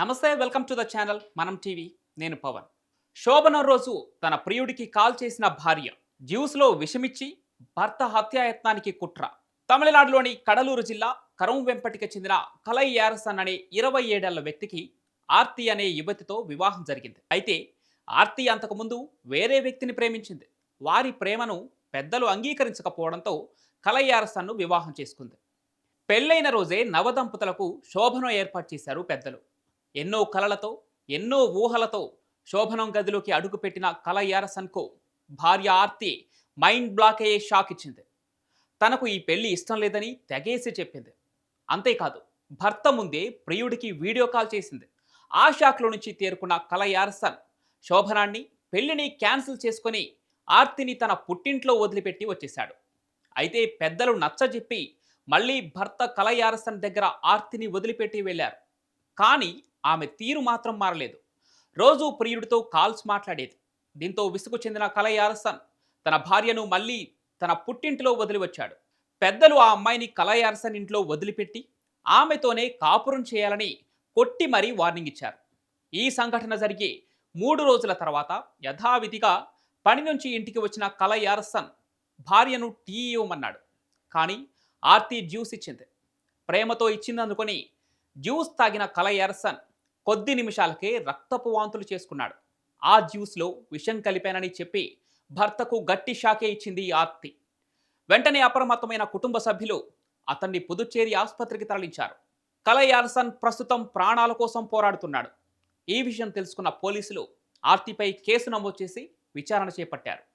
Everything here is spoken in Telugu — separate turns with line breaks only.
నమస్తే welcome to the channel Manam TV నేను పవన్. శోభన రోజు తన ప్రియుడికి కాల్ చేసిన భార్య జ్యూస్లో విషమిచ్చి భర్త హత్యాయత్నానికి కుట్ర. తమిళనాడులోని కడలూరు జిల్లా కరం వెంపటికి చెందిన కలై యారసన్ అనే ఇరవై ఏడేళ్ళ వ్యక్తికి ఆర్తి అనే యువతితో వివాహం జరిగింది. అయితే ఆర్తి అంతకుముందు వేరే వ్యక్తిని ప్రేమించింది. వారి ప్రేమను పెద్దలు అంగీకరించకపోవడంతో కలయ్యారసన్ను వివాహం చేసుకుంది. పెళ్ళైన రోజే నవదంపతులకు శోభను ఏర్పాటు చేశారు పెద్దలు. ఎన్నో కలలతో ఎన్నో ఊహలతో శోభనం గదిలోకి అడుగుపెట్టిన కల యారసన్కు భార్య ఆర్తి మైండ్ బ్లాక్ అయ్యే షాక్ ఇచ్చింది. తనకు ఈ పెళ్ళి ఇష్టం లేదని తెగేసి చెప్పింది. అంతేకాదు భర్త ముందే ప్రియుడికి వీడియో కాల్ చేసింది. ఆ షాక్లో నుంచి తేరుకున్న కల యారసన్ శోభనాన్ని పెళ్ళిని క్యాన్సిల్ చేసుకొని ఆర్తిని తన పుట్టింట్లో వదిలిపెట్టి వచ్చేశాడు. అయితే పెద్దలు నచ్చజెప్పి మళ్ళీ భర్త కలయారసన్ దగ్గర ఆర్తిని వదిలిపెట్టి వెళ్ళారు. కానీ ఆమె తీరు మాత్రం మారలేదు. రోజు ప్రియుడితో కాల్స్ మాట్లాడేది. దీంతో విసుగు చెందిన కలయారసన్ తన భార్యను మళ్ళీ తన పుట్టింటిలో వదిలి వచ్చాడు పెద్దలు ఆ అమ్మాయిని కలయారసన్ ఇంట్లో వదిలిపెట్టి ఆమెతోనే కాపురం చేయాలని కొట్టి మరీ వార్నింగ్ ఇచ్చారు. ఈ సంఘటన జరిగి మూడు రోజుల తర్వాత యథావిధిగా పని నుంచి ఇంటికి వచ్చిన కలయారసన్ భార్యను టీ ఇవ్వమన్నాడు కానీ ఆర్తి జ్యూస్ ఇచ్చింది. ప్రేమతో ఇచ్చిందనుకొని జ్యూస్ తాగిన కలయర్సన్ కొద్ది నిమిషాలకే రక్తపు వాంతులు చేసుకున్నాడు. ఆ జ్యూస్లో విషం కలిపానని చెప్పి భర్తకు గట్టి షాకే ఇచ్చింది ఈ ఆర్తి. వెంటనే అప్రమత్తమైన కుటుంబ సభ్యులు అతన్ని పుదుచ్చేరి ఆసుపత్రికి తరలించారు. కలయార్సన్ ప్రస్తుతం ప్రాణాల కోసం పోరాడుతున్నాడు. ఈ విషయం తెలుసుకున్న పోలీసులు ఆర్తిపై కేసు నమోదు చేసి విచారణ చేపట్టారు.